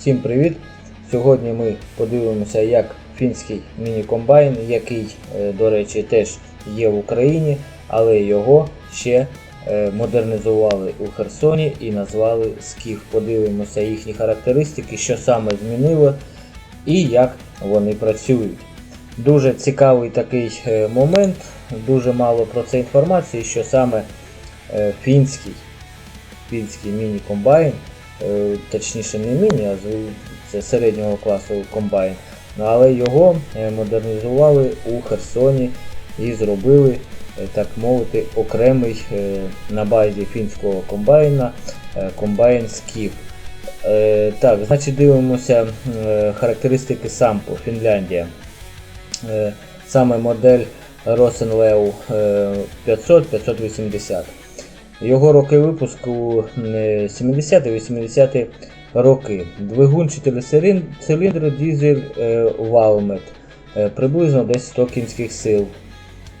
Всім привіт! Сьогодні ми подивимося, як фінський міні-комбайн, який, е, до речі, теж є в Україні, але його ще е, модернізували у Херсоні і назвали Скіф. Подивимося їхні характеристики, що саме змінило і як вони працюють. Дуже цікавий такий е, момент, дуже мало про це інформації, що саме фінський, фінський міні-комбайн, точніше не міні, а це середнього класу комбайн, ну, але його е, модернізували у Херсоні і зробили, е, так мовити, окремий е, на базі фінського комбайна е, комбайн Скіф. Е, Так, значить дивимося е, характеристики сампу Фінляндія. Е, Саме модель Rosenleu 500-580. Його роки випуску 70-80 роки. Двигун 4 циліндри, дизель е, Valmet. Е, Приблизно десь 100 кінських сил.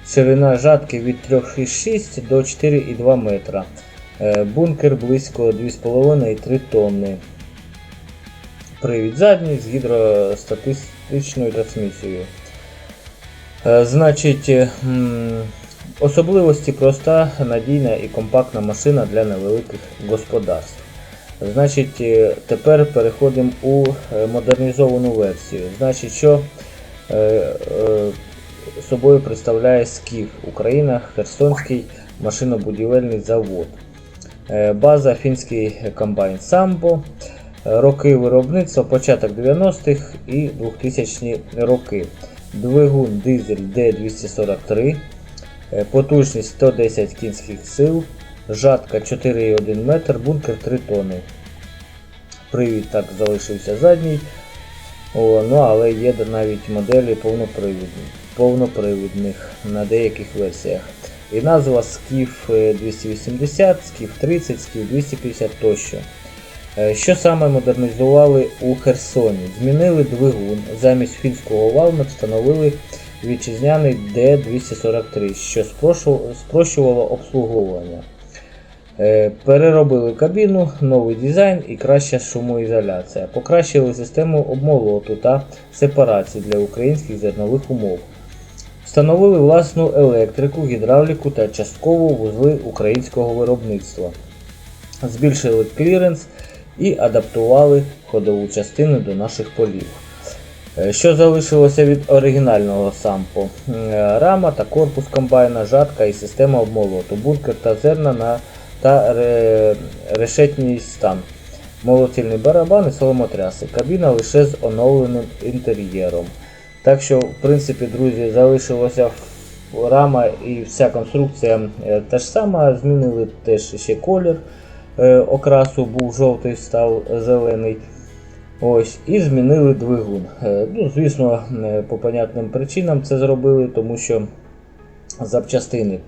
Ширина жатки від 3,6 до 4,2 метра. Е, Бункер близько 2,5-3 тонни. Привід задній з гідростатичною трансмісією. Е, Значить, е, особливості проста, надійна і компактна машина для невеликих господарств. Значить, е, тепер переходимо у е, модернізовану версію. Значить, що е, собою представляє СКІФ Україна, Херсонський машинобудівельний завод. База фінський комбайн Самбо. Роки виробництва початок 90-х і 2000 роки. Двигун дизель D243, е, потужність 110 кінських сил, жатка 4,1 метр, бункер 3 тони. Привід так залишився задній. О, ну, але є навіть моделі повнопривідні, повнопривідних на деяких версіях. І назва Skif 280, Skif 30, Skif 250 тощо. Е, Що саме модернізували у Херсоні? Змінили двигун, замість фінського валмет встановили вітчизняний D243, що спрощувало обслуговування. Е, Переробили кабіну, новий дизайн і краща шумоізоляція. Покращили систему обмолоту та сепарації для українських зернових умов. Встановили власну електрику, гідравліку та частково вузли українського виробництва. Збільшили кліренс і адаптували ходову частину до наших полів. Е, Що залишилося від оригінального сампо? Е, Рама та корпус комбайна, жатка і система обмолоту, бункер та зерна на, та ре, решетній стан, молотильний барабан і соломотряси. Кабіна лише з оновленим інтер'єром. Так що, в принципі, друзі, залишилося рама і вся конструкція е, та ж сама. Змінили теж ще колір окрасу, був жовтий, став зелений. Ось, і змінили двигун. Е, Ну, звісно, е, по понятним причинам це зробили, тому що запчастини.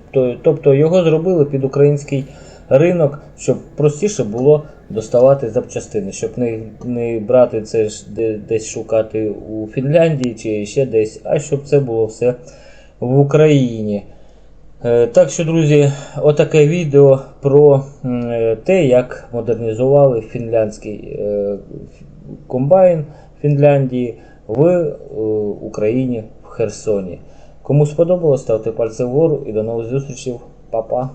Тобто його зробили під український ринок, щоб простіше було доставати запчастини, щоб не, не брати це ж десь шукати у Фінляндії чи ще десь, а щоб це було все в Україні. Е, Так що, друзі, отаке відео про е, те, як модернізували фінляндський е, комбайн Фінляндії в Україні в Херсоні. Кому сподобалось, ставте пальці вгору і до нових зустрічей. Па-па.